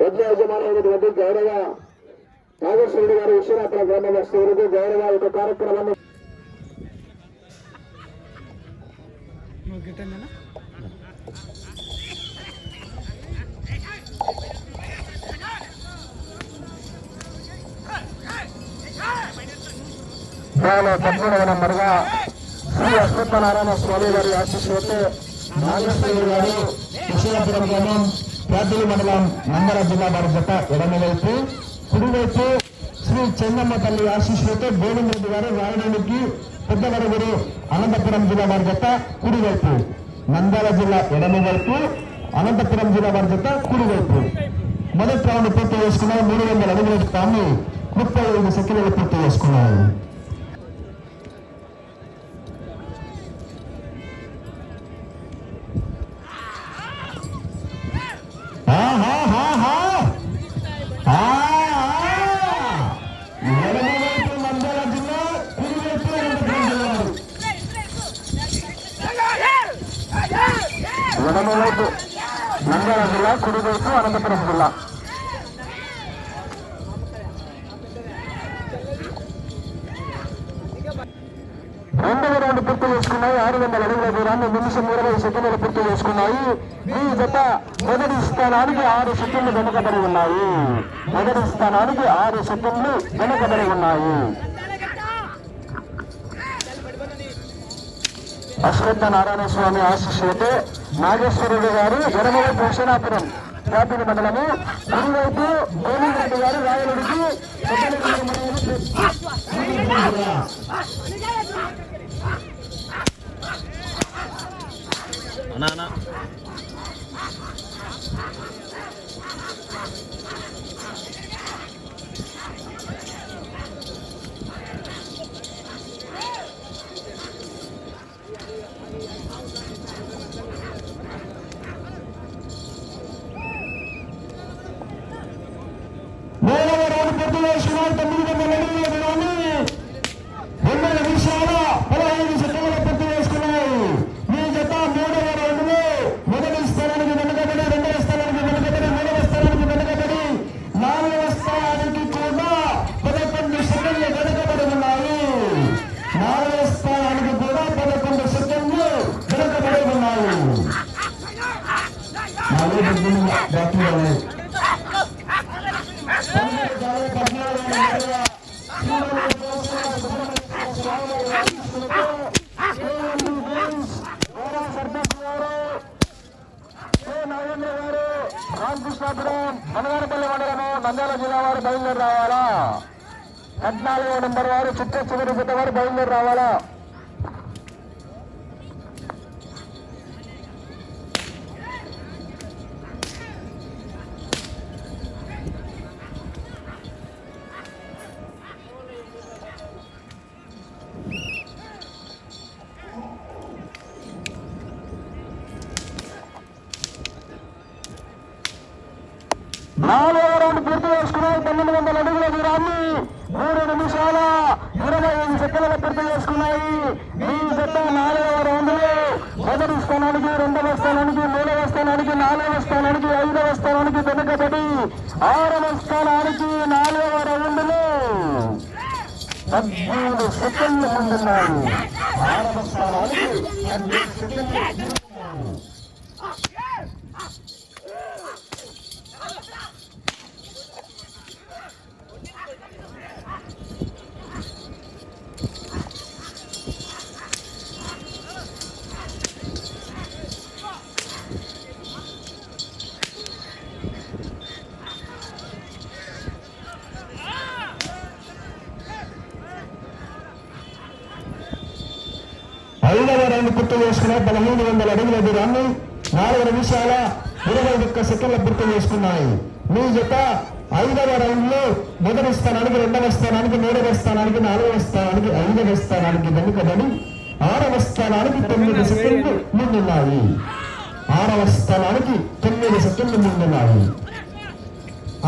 యజ్ఞ యజమానైనటువంటి గౌరవ నాగేశ్వరుడు గారు విశ్వనాథ గ్రామ వస్తువులకు గౌరవ యొక్క కార్యక్రమాన్ని చాలా నెంబర్గా మరుగా శ్రీ అశ్వత్థనారాయణ స్వామి గారి ఆశీస్సులతో నాగేశ్వరుడు గారు విశ్వనాథపురం గ్రామం పేదలి మండలం నందర జిల్లా వారి జత ఎడమవైపు కుడివైపు శ్రీ చెన్నమ్మ తల్లి ఆశీస్సులతో గోవిందరెడ్డి గారు రాయడానికి పెద్దవరగురు అనంతపురం జిల్లా వారి జత కుడివైపు. నంద్యాల జిల్లా ఎడమవైపు అనంతపురం జిల్లా వారి జత కుడివైపు. మొదటి రౌండ్ పూర్తి చేసుకున్నారు మూడు వందల అడుగుల తాము ముప్పై ఐదు సెకండ్లు పూర్తి చేసుకున్నారు ఎడమవైపు నంద్యాల జిల్లా కుడివైపు అనంతపురం జిల్లా. రెండవ రౌండ్ పూర్తి చేసుకున్నాయి. ఆరు వందల అడుగుల దూరాన్ని నిమిషం ఇరవై సెకండ్లు పూర్తి చేసుకున్నాయి. ఈ జత మొదటి స్థానానికి ఆరు సెకండ్లు వెనుకబడి ఉన్నాయి. మొదటి స్థానానికి ఆరు సెకండ్లు వెనుకబడి ఉన్నాయి. అశ్వత్థ నారాయణ స్వామి ఆశీస్సులతో నాగేశ్వరుడు గారు ఎడమవైపు భూషణాపురం రాపిడి మండలము. గురువైపు గోవింద్ రెడ్డి గారు రాయలుడికి అన్నా. రౌండ్ నంద్యాల జిల్లా వారు బయలుదేరి రావాలా? పద్నాలుగో నెంబర్ వారు చిట్ట చివరి గుట్ట వారు బయలుదేరి రావాలా? నాలుగు పన్నెండు వందల అడుగుల దూరాన్ని మూడు నిమిషాల ఇరవై ఐదు సెకండ్లు పూర్తి చేసుకున్నాయి. ఈ జత నాలుగవ రౌండ్లో మొదటి స్థానానికి రెండవ స్థానానికి మూడవ స్థానానికి నాలుగవ స్థానానికి ఐదవ స్థానానికి వెనుకబడి ఆరవ స్థానానికి నాలుగవ రౌండ్లో సెకండ్లు ముందున్నారు ఆరవ స్థానానికి ఐదవ రౌండ్ పూర్తి చేసుకున్న పదమూడు వందల అడుగుల దూరాన్ని నాలుగు నిమిషాల ఇరవై ఒక్క సెకండ్ల పూర్తి చేసుకున్నాయి. మీ జత ఐదవ రౌండ్లో మొదటి స్థానానికి రెండవ స్థానానికి మూడవ స్థానానికి నాలుగవ స్థానానికి ఐదవ స్థానానికి వెనుకబడి ఆరవ స్థానానికి తొమ్మిది సెకండ్లు ముందున్నాయి. ఆరవ స్థానానికి తొమ్మిది సెకండ్లు ముందున్నాయి.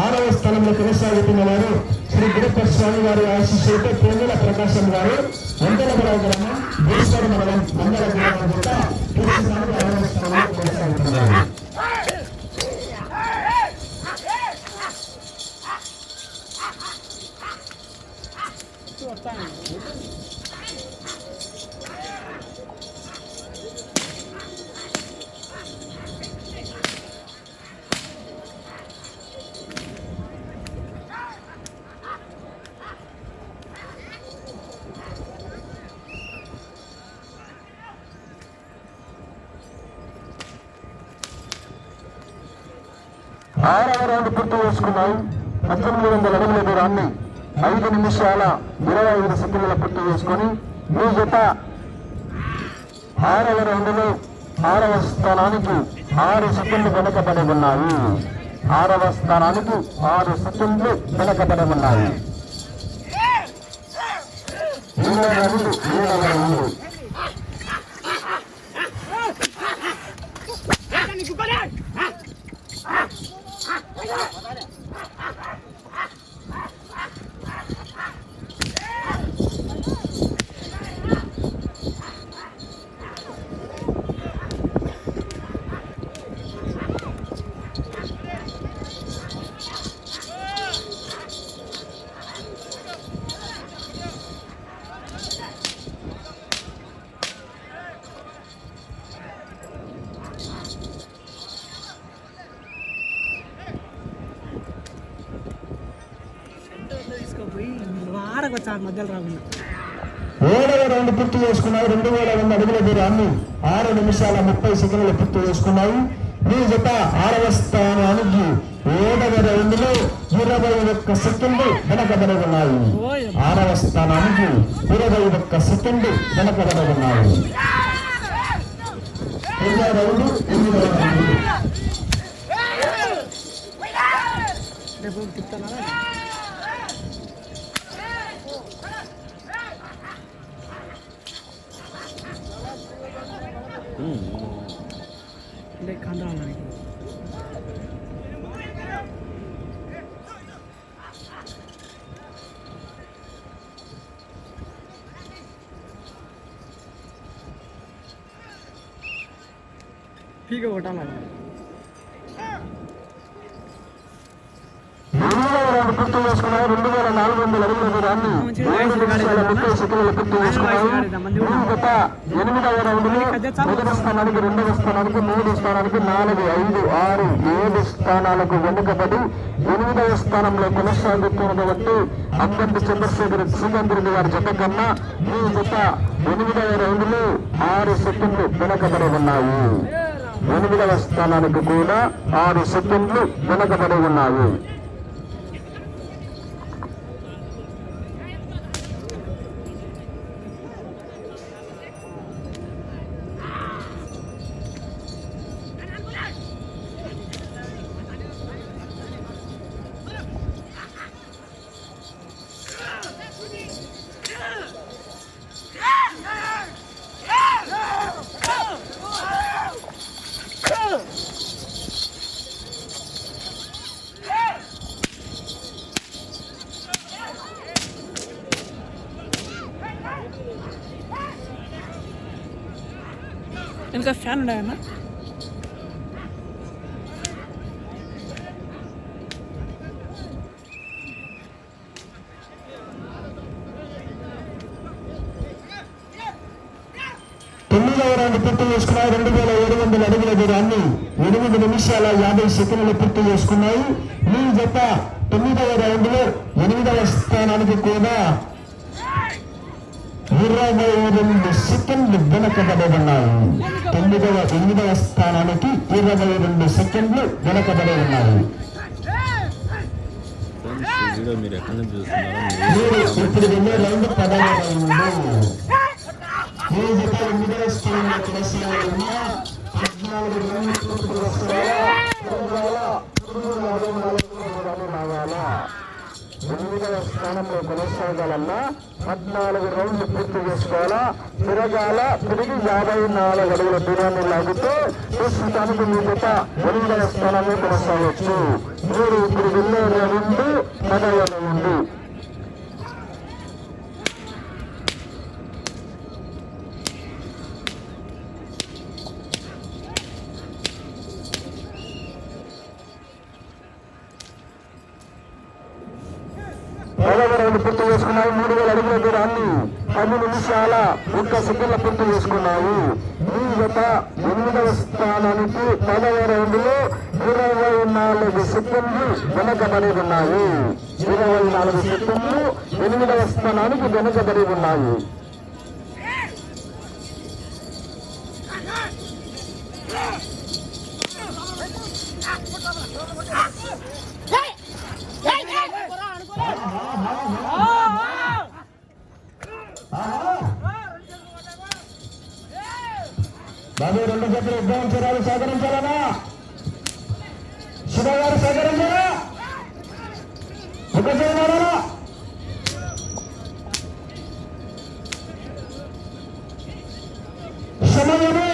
ఆరవ స్థలంలో కొనసాగుతున్న వారు శ్రీ గురుప స్వామి వారి ఆశీస్సులతో కేంద్ర ప్రకాశం గారు వందలపురం గ్రామం దేశాన్ని మనం మండల ఆరవ రౌండ్ పూర్తి చేసుకున్నాయి? పద్దెనిమిది వందల అడుగుల దూరాన్ని ఐదు నిమిషాల ఇరవై ఐదు సెకండ్ల పూర్తి చేసుకొని మీ జత ఆరవ రౌండ్లో ఆరవ స్థానానికి ఆరు సెకండ్లు వెనకబడి ఉన్నాయి. ఆరవ స్థానానికి ఆరు సెకండ్లు వెనకబడి ఉన్నాయి. ఏడవ రౌండ్ ఏడవ రౌండ్. వచ్చా మధ్యలో రాకుండా. ఏడవ రౌండ్ పూర్తి చేసుకున్నాయి. రెండు వేల వంద అడుగుల దూరాన్ని ఆరు నిమిషాల ముప్పై సెకండ్లు పూర్తి చేసుకున్నాయి. మీ జత ఆరవ స్థానానికి ఏడవ రౌండ్లో ఇరవై ఒక్క సెకండ్లు వెనకబడి ఉన్నాయి. ఆరవ స్థానానికి ఇరవై ఒక్క సెకండ్లు వెనకబడి ఉన్నాయి. రౌండ్ ఎనిమిదవ రౌండ్. పీక కొట్టాలి ఎనిమిదవ రౌండ్ రెండు వేల నాలుగు వందల అడుగుల దూరాన్ని ఏడు నిమిషాల ముప్పై ఎనిమిదవ రౌండ్ మొదటి స్థానానికి రెండవ స్థానానికి మూడు స్థానానికి నాలుగు ఐదు ఆరు ఏడు స్థానాలకు వెనుకబడి ఎనిమిదవ స్థానంలో కొనసాగుతున్నటువంటి బట్టి చంద్రశేఖర్ సుగంధ్రుడి గారి జత కన్నా మీ జత ఎనిమిదవ రౌండ్లు ఆరు సెకండ్లు వెనకబడి ఉన్నాయి. ఎనిమిదవ స్థానానికి కూడా ఆరు సెకండ్లు వెనకబడి ఉన్నాయి. ఫ్యాన్ ఉన్నాయన్నా తొమ్మిదవ రౌండ్ పూర్తి చేసుకున్నాయి. రెండు వేల ఏడు వందల అడుగుల దూరాన్ని ఎనిమిది నిమిషాల యాభై సెకండ్లు పూర్తి చేసుకున్నాయి. మీ జత తొమ్మిదవ రౌండ్లో ఎనిమిదవ స్థానానికి కూడా ఇరవై రెండు సెకండ్లు వెనకబడి ఉన్నాయి తొమ్మిదవ ఎనిమిదవ స్థానానికి ఇరవై రెండు సెకండ్లు వెనకబడి ఉన్నాయి మీరు ఎక్కడి ఇప్పుడు వెళ్ళే రౌండ్ పదవ రౌండ్. మీ ఎనిమిదవ స్థానంలో కొనసాగుతున్న పద్నాలుగు రౌండ్లు. పూర్తి ఎనిమిదవ స్థానంలో కొనసాగాలన్నా పద్నాలుగు రౌండ్లు పూర్తి చేసుకోవాలా? తిరగాల తిరిగి యాభై నాలుగు అడుగుల దూరాన్ని లాగితే ప్రస్తుతానికి మీ జత ఎనిమిదవ స్థానంలో కొనసాగవచ్చు మీరు ఇప్పుడు వెళ్ళే రౌండ్ పదవ నుండి పది నిమిషాల ఒక్క సెకండ్ల పూర్తి ఈ జత ఎనిమిదవ స్థానానికి పదవ రౌండ్లో ఇరవై నాలుగు సెకండ్లు వెనకబడి ఉన్నాయి. ఇరవై నాలుగు సెకండ్లు ఎనిమిదవ స్థానానికి వెనకబడి ఉన్నాయి. సహకరించాలనా శివ గారు సహకరించారా ఒక చేయనారా సమయము.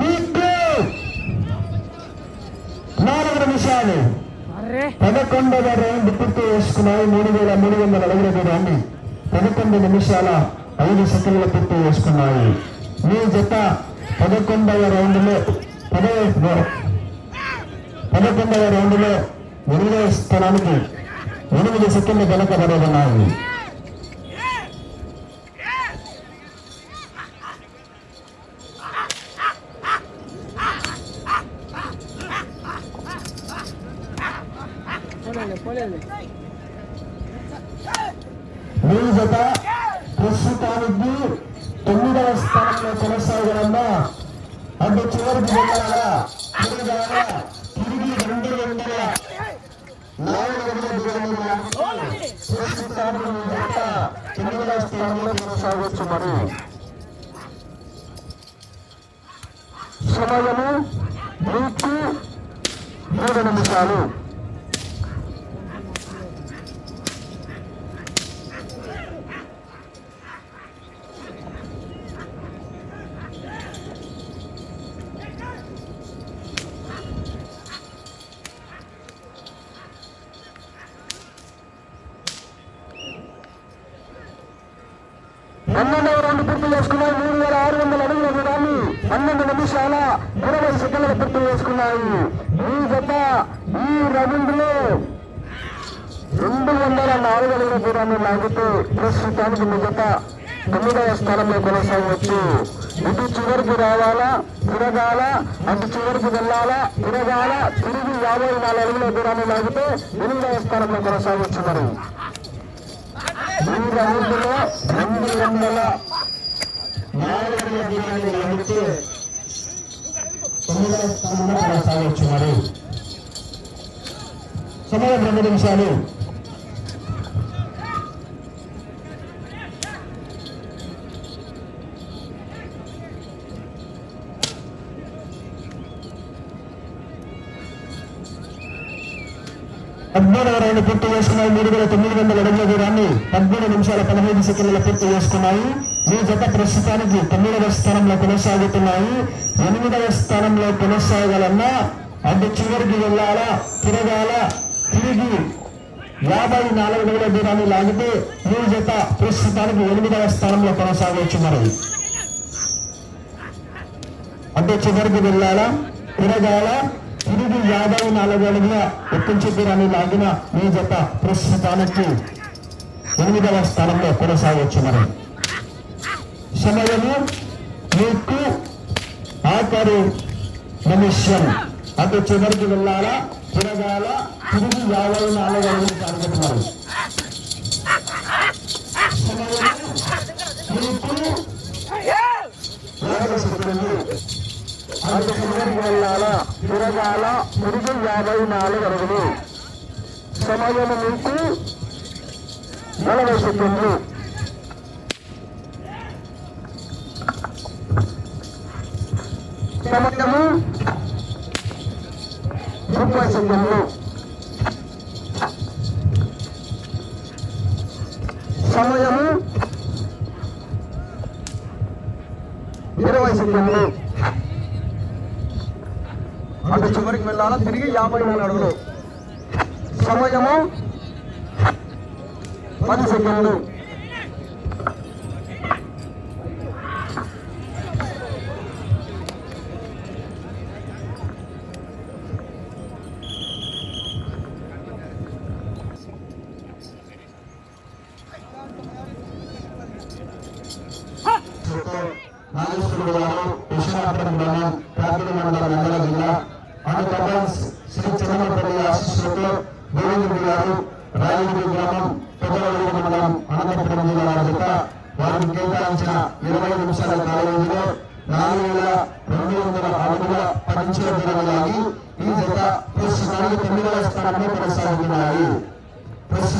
మీకు నాలుగు నిమిషాలు. పదకొండవ రౌండ్ పూర్తి చేసుకున్నాయి. మూడు వేల మూడు వందల అడుగుల దూరాన్ని పదకొండు నిమిషాల ఐదు సెకండ్ల పూర్తి చేసుకున్నాయి. మీ జత పదకొండవ రౌండ్లో పదవ పదకొండవ రౌండ్లో ఎనిమిదవ స్థానానికి ఎనిమిది సెకండ్లు వెనకబడి ఉన్నాయి స్థానంలో అంటే చివరికి వెళ్ళాలా? తిరగాలా తిరిగి రెండు వందల నాలుగు స్థానంలో సమయము మీకు మూడు నిమిషాలు. పన్నెండవ రౌండ్ పూర్తి చేసుకున్నాయి. మూడు వేల ఆరు వందల అడుగుల దూరాన్ని పన్నెండు నిమిషాల ఇరవై సెకండ్ల పూర్తి చేసుకున్నాయి. ఈ జత ఈ రౌండ్ రెండు వందల నాలుగు అడుగుల దూరాన్ని లాగితే ప్రస్తుతానికి మీ జత తొమ్మిదవ స్థానంలో కొనసాగవచ్చు ఇటు చివరికి రావాలా తిరగాల అటు చివరికి వెళ్ళాలా తిరగాల తిరిగి యాభై నాలుగు అడుగుల దూరాన్ని లాగితే ఎనిమిదవ స్థానంలో కొనసాగవచ్చు మూడు ఈ రెండు వందల నాలుగు దినాన్ని లాగితే తొమ్మిదవ స్థానంలో కొనసాగవచ్చు సమయం రెండు నిమిషాలు. పద్మూడవ రౌండ్ పూర్తి చేసుకున్నాయి. మూడు వేల తొమ్మిది వందల అడుగుల దూరాన్ని పద్మూడు నిమిషాల పదహైదు సెకండ్ల పూర్తి చేసుకున్నాయి. ఈ జత ప్రస్తుతానికి తొమ్మిదవ స్థానంలో కొనసాగుతున్నాయి. ఎనిమిదవ స్థానంలో కొనసాగాలన్నా అటు చివరికి వెళ్ళాలా తిరగాల తిరిగి యాభై నాలుగు అడుగుల దూరాన్ని లాగితే ఈ జత ప్రస్తుతానికి ఎనిమిదవ స్థానంలో కొనసాగవచ్చు మరి. అంటే చివరికి వెళ్ళాలా తిరగాల తిరిగి యాభై నాలుగు అడుగుల ఎక్కించి లాగిన మీ జత ప్రస్తుతానికి ఎనిమిదవ స్థానంలో కొనసాగవచ్చు మరి. సమయము మీకు ఆఖరి నిమిషం. అటు చివరికి వెళ్ళాలా తిరగాల తిరిగి యాభై నాలుగు అడుగులు టార్గెట్ అటు చివరికి వెళ్ళాలా తిరగాల తిరిగి యాభై నాలుగు అడుగులు. సమయం మీకు నలభై సెకండ్లు. సమయము ముప్పై సెకండ్లు. సమయము ఇరవై సెకండ్లు. చివరికి వెళ్ళాలా తిరిగి యాభై మూడు అడుగులు. సమయము పది సెకండ్లు. నాగేశ్వర గారు విశాఖపట్నం